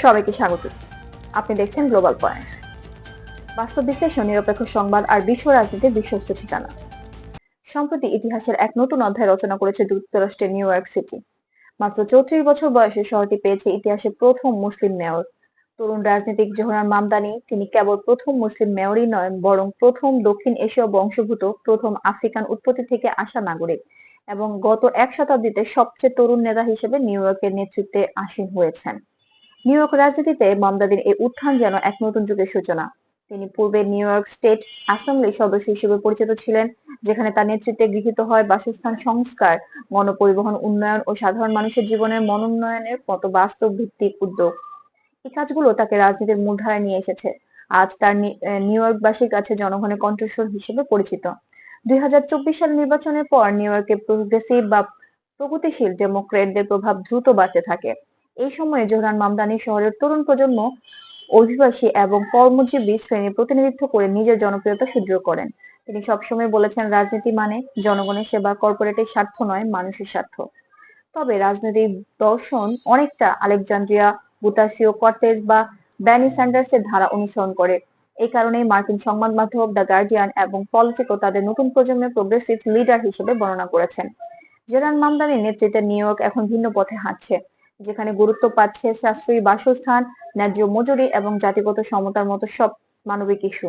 সবাইকে স্বাগত। আপনি দেখছেন গ্লোবাল পয়েন্ট বাস্তব বিশ্লেষণ, নিরপেক্ষ সংবাদ আর বিশ্ব রাজনীতির বিশ্বস্ত ঠিকানা। সম্প্রতি ইতিহাসের এক নতুন অধ্যায় রচনা করেছে যুক্তরাষ্ট্রের নিউ ইয়র্ক সিটি। মাত্র চৌত্রিশ বছর বয়সে শহরটি পেয়েছে ইতিহাসে প্রথম মুসলিম মেয়র। তরুণ রাজনীতিক জোহরান মামদানি, তিনি কেবল প্রথম মুসলিম মেয়রই নয়, বরং প্রথম দক্ষিণ এশীয় বংশভূত প্রথম আফ্রিকান উৎপত্তি থেকে আসা নাগরিক এবং গত এক শতাব্দীতে সবচেয়ে তরুণ নেতা হিসেবে নিউ ইয়র্কের নেতৃত্বে আসীন হয়েছেন। নিউ ইয়র্ক রাজনীতিতে মামদাদির এই উত্থান যেন এক নতুন যুগের সূচনা। তিনি পূর্বে নিউ ইয়র্ক স্টেট অ্যাসেম্বলির সদস্য হিসেবে পরিচিত ছিলেন, যেখানে তার নেতৃত্বে গৃহীত হয় বাসস্থান সংস্কার, গণপরিবহন উন্নয়ন ও সাধারণ মানুষের জীবনের মনোন্নয়নের মতো বাস্তব ভিত্তিক উদ্যোগ। এই কাজগুলো তাকে রাজনীতির মূলধারায় নিয়ে এসেছে। আজ তার নিউ ইয়র্কবাসীর কাছে জনগণের কণ্ঠস্বর হিসেবে পরিচিত। দুই হাজার চব্বিশ সাল নির্বাচনের পর নিউ ইয়র্কে প্রোগ্রেসিভ বা প্রগতিশীল ডেমোক্রেটদের প্রভাব দ্রুত বাড়তে থাকে। এই সময়ে জোহরান মামদানি শহরের তরুণ প্রজন্ম অধিবাসী এবং কর্মজীবী শ্রেণির প্রতিনিধিত্ব করে নিজের জনপ্রিয়তা সুদৃঢ় করেন। তিনি সবসময় বলেছেন, রাজনীতি মানে জনগণের সেবা, কর্পোরেটের স্বার্থ নয়, মানুষের স্বার্থ। তবে রাজনৈতিক দর্শন অনেকটা আলেকজান্দ্রিয়া বুতাসিও কর্তেজ বা ব্যানি স্যান্ডার্সের ধারা অনুসরণ করে। এই কারণেই মার্কিন সংবাদ মাধ্যম দ্য গার্ডিয়ান এবং পলিটিকো তাদের নতুন প্রজন্মের প্রোগ্রেসিভ লিডার হিসেবে বর্ণনা করেছেন। জেরান মামদানির নেতৃত্বে নিউ ইয়র্ক এখন ভিন্ন পথে হাঁটছে। যেখানে গুরুত্ব পাচ্ছে সাশ্রয়ী বাসস্থান, ন্যায্য মজুরি এবং জাতিগত সমতার মতো সব মানবিক ইস্যু।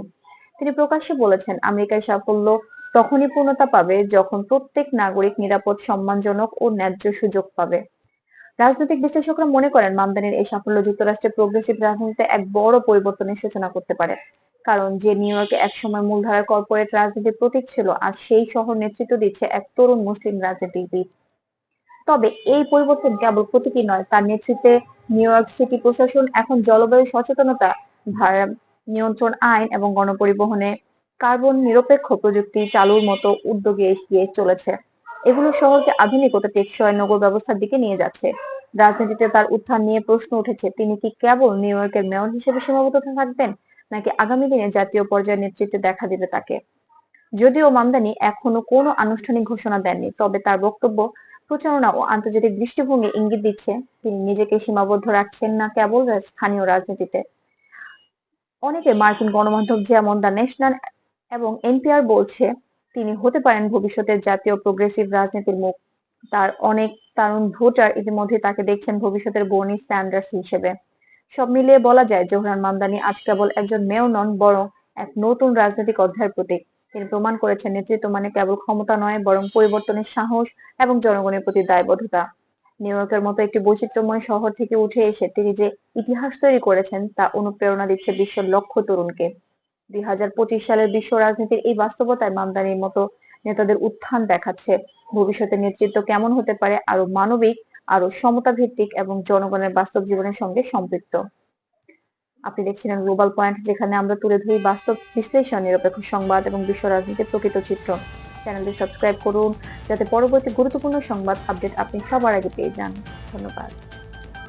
তিনি প্রকাশ্যে বলেছেন আমেরিকায় সাফল্য তখনই পূর্ণতা পাবে যখন প্রত্যেক নাগরিক নিরাপদ, সম্মানজনক ও ন্যায্য সুযোগ পাবে। রাজনৈতিক বিশ্লেষকরা মনে করেন, মামদানির এই সাফল্য যুক্তরাষ্ট্রের প্রোগ্রেসিভ রাজনীতিতে এক বড় পরিবর্তনের সূচনা করতে পারে। কারণ যে নিউ ইয়র্কে একসময় মূলধারার কর্পোরেট রাজনীতির প্রতীক ছিল, আজ সেই শহর নেতৃত্ব দিচ্ছে এক তরুণ মুসলিম রাজনীতিবিদ। তবে এই পরিবর্তন কেবল প্রতীকী নয়, তার নেতৃত্বে নিউ ইয়র্ক সিটি প্রশাসন এখন জলবায়ু সচেতনতা নিয়ন্ত্রণ আইন এবং গণপরিবহনে কার্বন নিরপেক্ষ প্রযুক্তি চালুর মতো উদ্যোগে এগিয়ে চলেছে। এগুলো শহরকে আধুনিক ও টেকসই নগর ব্যবস্থার দিকে নিয়ে যাচ্ছে। রাজনীতিতে তার উত্থান নিয়ে প্রশ্ন উঠেছে, তিনি কি কেবল নিউ ইয়র্কের মেয়র হিসেবে সীমাবদ্ধ থাকবেন, নাকি আগামী দিনে জাতীয় পর্যায়ের নেতৃত্বে দেখা দিবে তাকে? যদিও মামদানি এখনও কোনো আনুষ্ঠানিক ঘোষণা দেননি, তবে তার বক্তব্য প্রচারণা ও আন্তর্জাতিক দৃষ্টিভঙ্গি ইঙ্গিত দিচ্ছে। তিনি নিজেকে সীমাবদ্ধ রাখছেন না কেবল স্থানীয় রাজনীতিতে। অনেকে মার্কিন গণমাধ্যম যেমন দ্য ন্যাশনাল এবং এনপিআর বলছে, তিনি হতে পারেন ভবিষ্যতের জাতীয় প্রোগ্রেসিভ রাজনীতির মুখ। তার অনেক তরুণ ভোটার ইতিমধ্যে তাকে দেখছেন ভবিষ্যতের বর্নি স্যান্ডার্স হিসেবে। সব মিলিয়ে বলা যায়, জোহরান মামদানি আজ কেবল একজন মেয়র নন, বরং এক নতুন রাজনৈতিক অধ্যায়ের প্রতীক। তিনি প্রমাণ করেছেন নেতৃত্ব মানে কেবল ক্ষমতা নয়, বরং পরিবর্তনের সাহস এবং জনগণের প্রতি দায়বদ্ধতা। নিউ ইয়র্কের মতো একটি বৈচিত্র্যময় শহর থেকে উঠে এসে তিনি যে ইতিহাস তৈরি করেছেন, তা অনুপ্রেরণা দিচ্ছে বিশ্বের লক্ষ তরুণকে। দুই হাজার পঁচিশ সালের বিশ্ব রাজনীতির এই বাস্তবতায় মামদানির মতো নেতাদের উত্থান দেখাচ্ছে। ভবিষ্যতের নেতৃত্ব কেমন হতে পারে আরও মানবিক আরও সমতা ভিত্তিক এবং জনগণের বাস্তব জীবনের সঙ্গে সম্পৃক্ত। আপনি দেখছিলেন গ্লোবাল পয়েন্ট যেখানে আমরা তুলে ধরি বাস্তব বিশ্লেষণ, নিরপেক্ষ সংবাদ এবং বিশ্ব রাজনীতির প্রকৃত চিত্র। চ্যানেলটি সাবস্ক্রাইব করুন, যাতে পরবর্তী গুরুত্বপূর্ণ সংবাদ আপডেট আপনি সবার আগে পেয়ে যান। ধন্যবাদ।